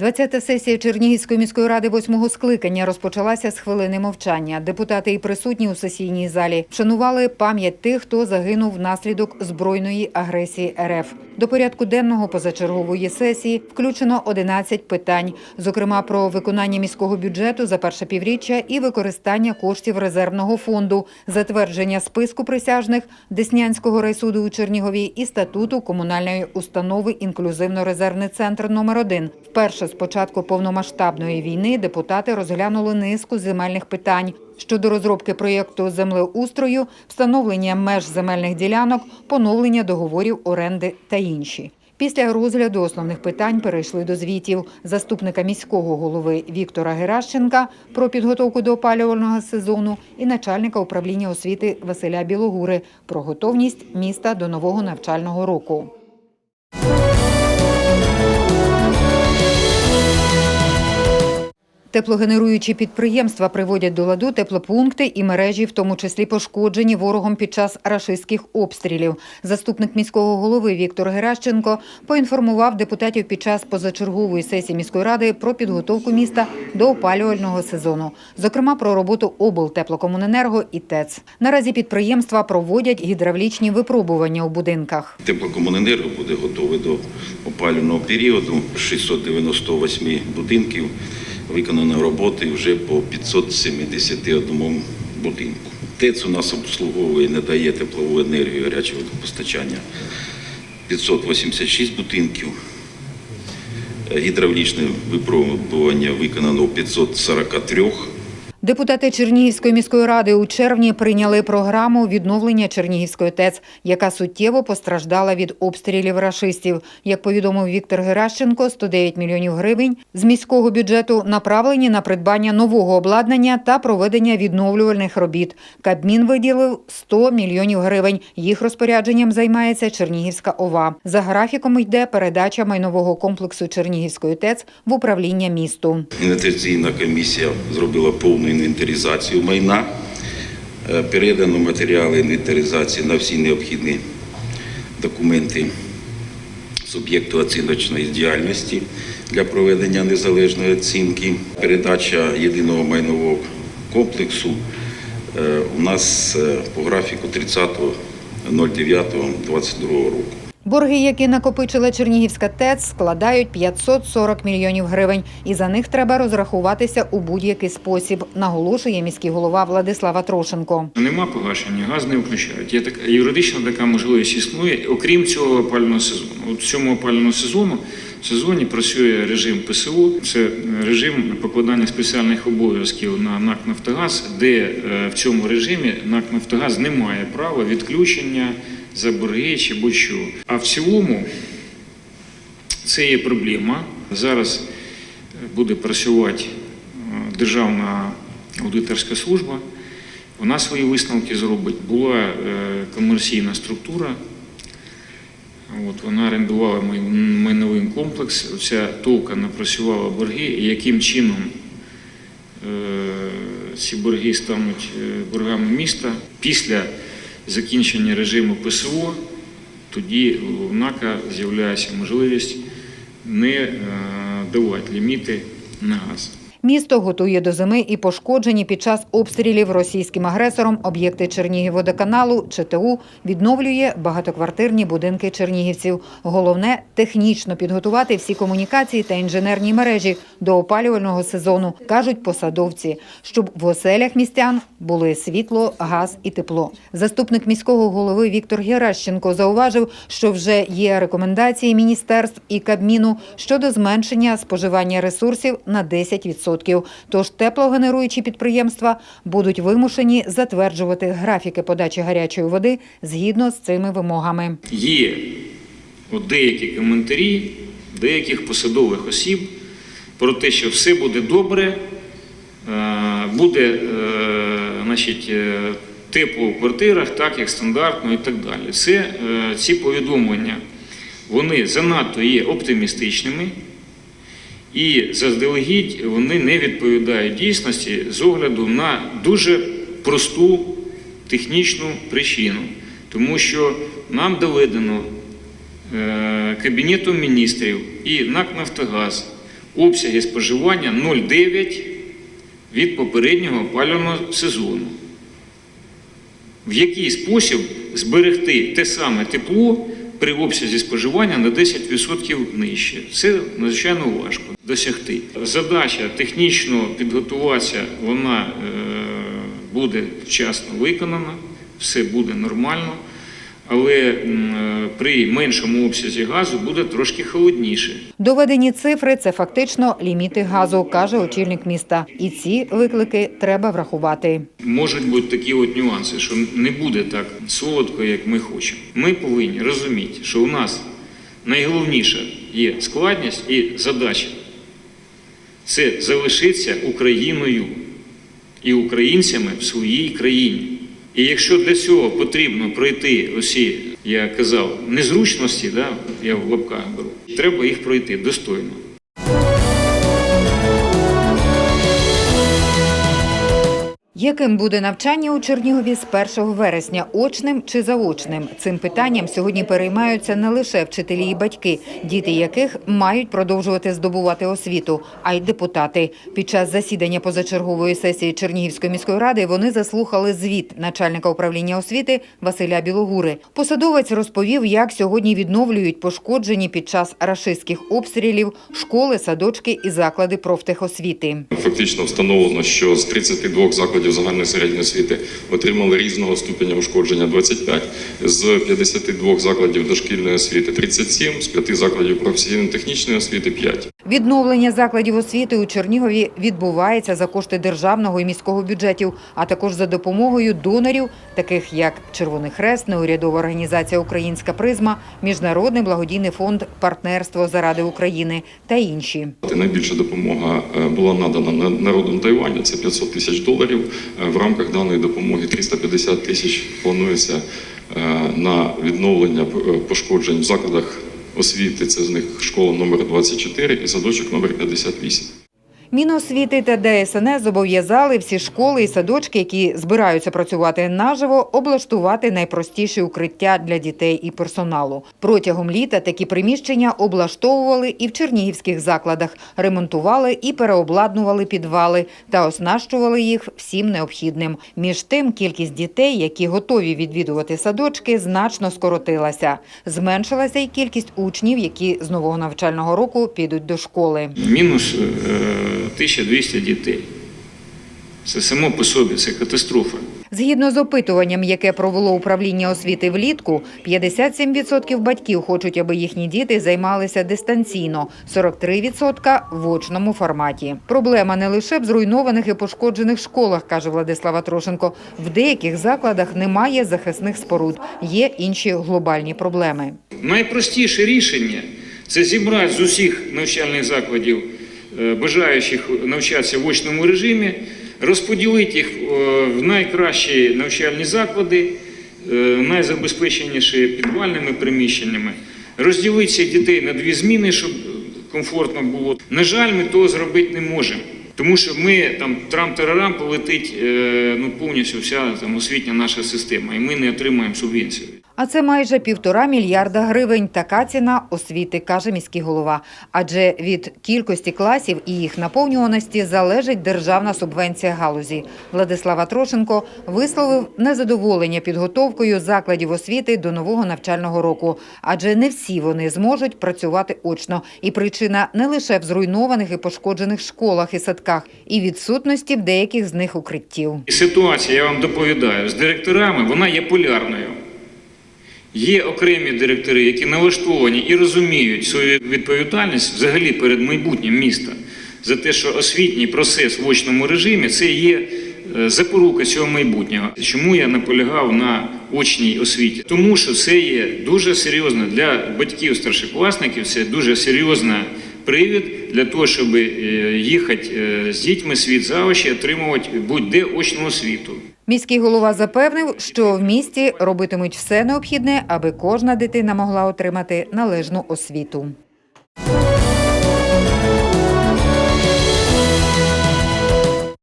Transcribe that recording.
20-та сесія Чернігівської міської ради восьмого скликання розпочалася з хвилини мовчання. Депутати і присутні у сесійній залі вшанували пам'ять тих, хто загинув внаслідок збройної агресії РФ. До порядку денного позачергової сесії включено 11 питань, зокрема про виконання міського бюджету за перше півріччя і використання коштів резервного фонду, затвердження списку присяжних Деснянського райсуду у Чернігові і статуту комунальної установи Інклюзивно-резервний центр номер 1 Вперше початку повномасштабної війни депутати розглянули низку земельних питань щодо розробки проєкту землеустрою, встановлення меж земельних ділянок, поновлення договорів оренди та інші. Після розгляду основних питань перейшли до звітів заступника міського голови Віктора Геращенка про підготовку до опалювального сезону і начальника управління освіти Василя Білогури про готовність міста до нового навчального року. Теплогенеруючі підприємства приводять до ладу теплопункти і мережі, в тому числі пошкоджені ворогом під час рашистських обстрілів. Заступник міського голови Віктор Геращенко поінформував депутатів під час позачергової сесії міської ради про підготовку міста до опалювального сезону, зокрема про роботу облтеплокомуненерго і ТЕЦ. Наразі підприємства проводять гідравлічні випробування у будинках. Теплокомуненерго буде готовий до опалювального періоду. 698 будинків виконано роботи вже по 571 будинку. ТЕЦ у нас обслуговує, не дає теплову енергію, гарячого водопостачання 586 будинків. Гідравлічне випробування виконано у 543 Депутати Чернігівської міської ради у червні прийняли програму відновлення Чернігівської ТЕЦ, яка суттєво постраждала від обстрілів рашистів. Як повідомив Віктор Геращенко, 109 мільйонів гривень з міського бюджету направлені на придбання нового обладнання та проведення відновлювальних робіт. Кабмін виділив 100 мільйонів гривень. Їх розпорядженням займається Чернігівська ОВА. За графіком йде передача майнового комплексу Чернігівської ТЕЦ в управління місту. Інвентаризаційна комісія зробила повну інвентаризацію майна. Е, Передано матеріали інвентаризації на всі необхідні документи суб'єкту оціночної діяльності для проведення незалежної оцінки. Передача єдиного майнового комплексу е, у нас е, по графіку 30.09.22 року. Борги, які накопичила Чернігівська ТЕЦ, складають 540 мільйонів гривень, і за них треба розрахуватися у будь-який спосіб, наголошує міський голова Владислава Трошенко. Нема погашення, газ не включають. Є така юридична така можливість існує, окрім цього опалювального сезону. От в цьому опалювальному сезону сезоні працює режим ПСО, це режим покладання спеціальних обов'язків на НАК Нафтогаз, де е, в цьому режимі НАК Нафтогаз не має права відключення за борги чи будь-що. А в цілому це є проблема. Зараз буде працювати е, Державна аудиторська служба. Вона свої висновки зробить. Була е, комерційна структура, от, вона орендувала майновий комплекс. Ця толка напрацювала борги, яким чином е, ці борги стануть е, боргами міста після закінчення режиму ПСО, тоді у НАКа з'являється можливість не е, давати ліміти на газ. Місто готує до зими і пошкоджені під час обстрілів російським агресором об'єкти Чернігівводоканалу ЧТУ відновлює багатоквартирні будинки чернігівців. Головне технічно підготувати всі комунікації та інженерні мережі до опалювального сезону, кажуть посадовці, щоб в оселях містян були світло, газ і тепло. Заступник міського голови Віктор Геращенко зауважив, що вже є рекомендації міністерств і Кабміну щодо зменшення споживання ресурсів на 10%. Тож теплогенеруючі підприємства будуть вимушені затверджувати графіки подачі гарячої води згідно з цими вимогами. Є от деякі коментарі деяких посадових осіб про те, що все буде добре, е, буде е, значить, е, тепло в квартирах, так як стандартно і так далі. Це, ці повідомлення вони занадто є оптимістичними. І заздалегідь вони не відповідають дійсності з огляду на дуже просту технічну причину, тому що нам доведено е, Кабінетом міністрів і НАК Нафтогаз обсяги споживання 0,9 від попереднього опалювального сезону. В який спосіб зберегти те саме тепло при обсязі споживання на 10% нижче. Це надзвичайно важко досягти. Задача технічно підготуватися, вона е, буде вчасно виконана, все буде нормально, але е, при меншому обсязі газу буде трошки холодніше. Доведені цифри це фактично ліміти газу, каже очільник міста. І ці виклики треба врахувати. Можуть бути такі от нюанси, що не буде так солодко, як ми хочемо. Ми повинні розуміти, що у нас найголовніша є складність і задача це залишитися Україною і українцями в своїй країні. І якщо для цього потрібно пройти усі, я казав, незручності, да, я в лапках беру, треба їх пройти достойно. Яким буде навчання у Чернігові з 1 вересня, очним чи заочним? Цим питанням сьогодні переймаються не лише вчителі і батьки, діти яких мають продовжувати здобувати освіту, а й депутати. Під час засідання позачергової сесії Чернігівської міської ради вони заслухали звіт начальника управління освіти Василя Білогури. Посадовець розповів, як сьогодні відновлюють пошкоджені під час рашистських обстрілів школи, садочки і заклади профтехосвіти. Фактично встановлено, що з 32 закладів загальної середньої освіти отримали різного ступеня ушкодження 25, з 52 закладів дошкільної освіти 37, з 5 закладів професійно-технічної освіти 5. Відновлення закладів освіти у Чернігові відбувається за кошти державного і міського бюджетів, а також за допомогою донорів, таких як Червоний Хрест, неурядова організація Українська призма, Міжнародний благодійний фонд Партнерство заради України та інші. Найбільша допомога е, була надана на- народом Тайваню, це 500 тисяч доларів. Е, В рамках даної допомоги 350 тисяч планується е, на відновлення е, пошкоджень в закладах освіти. Це з них школа номер 24 і садочок номер 58. Міносвіти та ДСНС зобов'язали всі школи і садочки, які збираються працювати наживо, облаштувати найпростіші укриття для дітей і персоналу. Протягом літа такі приміщення облаштовували і в чернігівських закладах, ремонтували і переобладнували підвали та оснащували їх всім необхідним. Між тим, кількість дітей, які готові відвідувати садочки, значно скоротилася. Зменшилася й кількість учнів, які з нового навчального року підуть до школи. Мінус е, 1200 дітей. Це само по собі, це катастрофа. Згідно з опитуванням, яке провело управління освіти влітку, 57% батьків хочуть, аби їхні діти займалися дистанційно, 43% – в очному форматі. Проблема не лише в зруйнованих і пошкоджених школах, каже Владислава Трошенко. В деяких закладах немає захисних споруд, є інші глобальні проблеми. Найпростіше рішення це зібрати з усіх навчальних закладів бажаючих навчатися в очному режимі, розподілити їх е, в найкращі навчальні заклади, е, найзабезпеченіші підвальними приміщеннями, розділити дітей на дві зміни, щоб комфортно було. На жаль, ми того зробити не можемо. Тому що ми там трам-тарарам полетить е, ну, повністю вся там освітня наша система, і ми не отримаємо субвенцію. А це майже півтора мільярда гривень. Така ціна освіти, каже міський голова. Адже від кількості класів і їх наповнюваності залежить державна субвенція галузі. Владислава Трошенко висловив незадоволення підготовкою закладів освіти до нового навчального року, адже не всі вони зможуть працювати очно. І причина не лише в зруйнованих і пошкоджених школах і садках, і відсутності в деяких з них укриттів. Ситуація, я вам доповідаю, з директорами вона є полярною. Є окремі директори, які налаштовані і розуміють свою відповідальність взагалі перед майбутнім міста за те, що освітній процес в очному режимі це є е, запорука цього майбутнього. Чому я наполягав на очній освіті? Тому що це є дуже серйозно для батьків старшокласників, це дуже серйозна привід для того, щоб е, їхати е, з дітьми світ за очі, отримувати будь-де очну освіту. Міський голова запевнив, що в місті робитимуть все необхідне, аби кожна дитина могла отримати належну освіту.